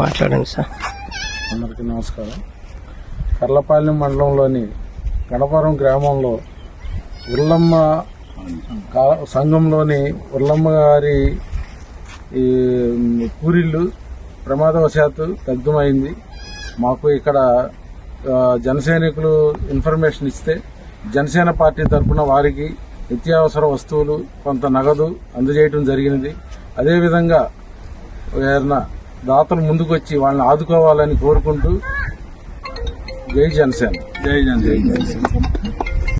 మాట్లాడండి సార్. అందరికీ నమస్కారం. కర్లపాలెం మండలంలోని గణపురం గ్రామంలో ఉల్లమ్మ సంఘంలోని ఉల్లమ్మ గారి ఈ పూరిళ్ళు ప్రమాదవశాత్తు దగ్ధమైంది. మాకు ఇక్కడ జనసైనికులు ఇన్ఫర్మేషన్ ఇస్తే జనసేన పార్టీ తరఫున వారికి నిత్యావసర వస్తువులు కొంత నగదు అందజేయడం జరిగినది. అదేవిధంగా ఏదైనా దాతలు ముందుకొచ్చి వాళ్ళని ఆదుకోవాలని కోరుకుంటూ జై జనసేన. జై జనసేన.